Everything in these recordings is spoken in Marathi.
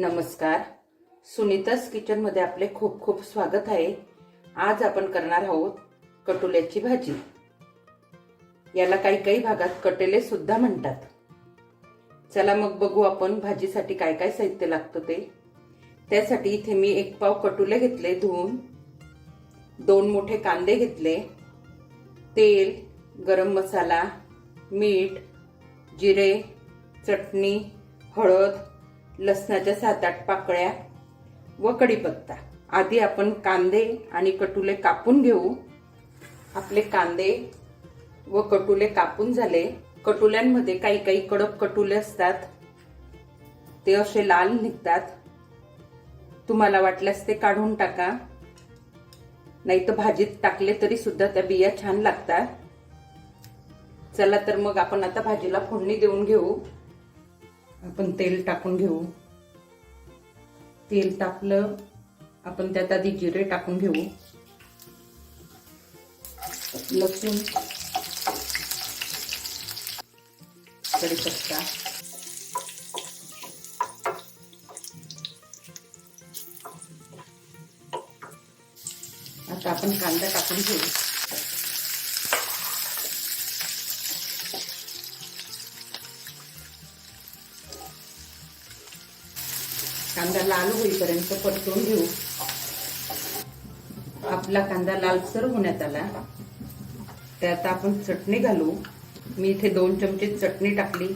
नमस्कार. सुनीतास किचनमध्ये आपले खूप खूप स्वागत आहे. आज आपण करणार आहोत कटुल्याची भाजी. याला काही काही भागात कटेले सुद्धा म्हणतात. चला मग बघू आपण भाजीसाठी काय काय साहित्य लागतं ते. त्यासाठी इथे मी एक पाव कटुले घेतले धुवून. दोन मोठे कांदे घेतले. तेल गरम मसाला मीठ जिरे चटणी हळद लसणाच्या सात आठ पाकळ्या व कढीपत्ता आधी आपण कांदे आणि कटुले कापून घेऊ. आपले कांदे व कटुले कापून झाले. कटुल्यांमध्ये काही काही कडक कटुले असतात. ते असे लाल निघतात. तुम्हाला वाटल्यास ते काढून टाका. नाही तर भाजीत टाकले तरी सुद्धा त्या बिया छान लागतात. चला तर मग आपण आता भाजीला फोडणी देऊन घेऊ. आपण तेल टाकून घेऊ. तेल टाकलं आपण त्यात आधी जिरे टाकून घेऊ. लसूण कडीपत्ता आता आपण कांदा टाकून घेऊ. कांदा लाल होईपर्यंत परतून घेऊ. आपला कांदा लालसर होण्यात आला. त्यात आपण चटणी घालू. मी इथे दोन चमचे चटणी टाकली.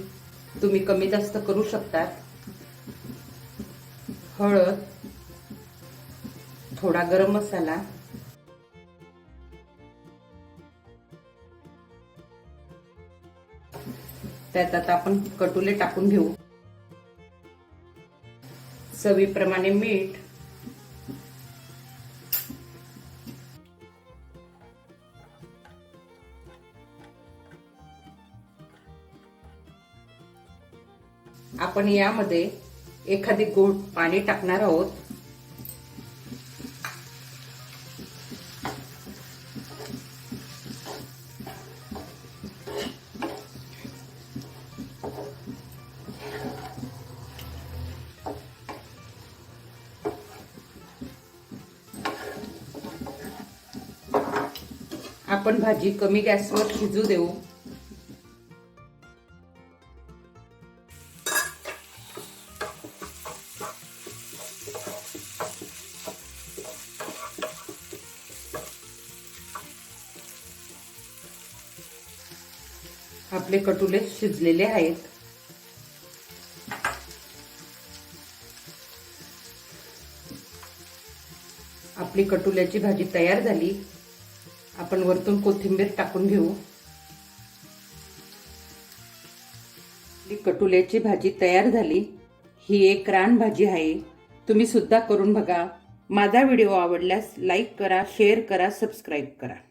तुम्ही कमी जास्त करू शकतात. हळद थोडा गरम मसाला. त्यात आता आपण कटुले टाकून घेऊ. चवीप्रमाणे मीठ. आपण यामध्ये एखादी गोड पाणी टाकणार आहोत. आपण भाजी कमी गॅसवर शिजू देऊ. आपले कटुले शिजलेले आहेत. आपली कटुल्याची भाजी तयार झाली. आपण वरतून कोथिंबीर टाकून घेऊ. कटुल्याची भाजी तयार झाली. ही एक रान भाजी आहे. तुम्ही सुद्धा करून बघा. माझा व्हिडिओ आवडल्यास लाईक करा शेअर करा सबस्क्राईब करा.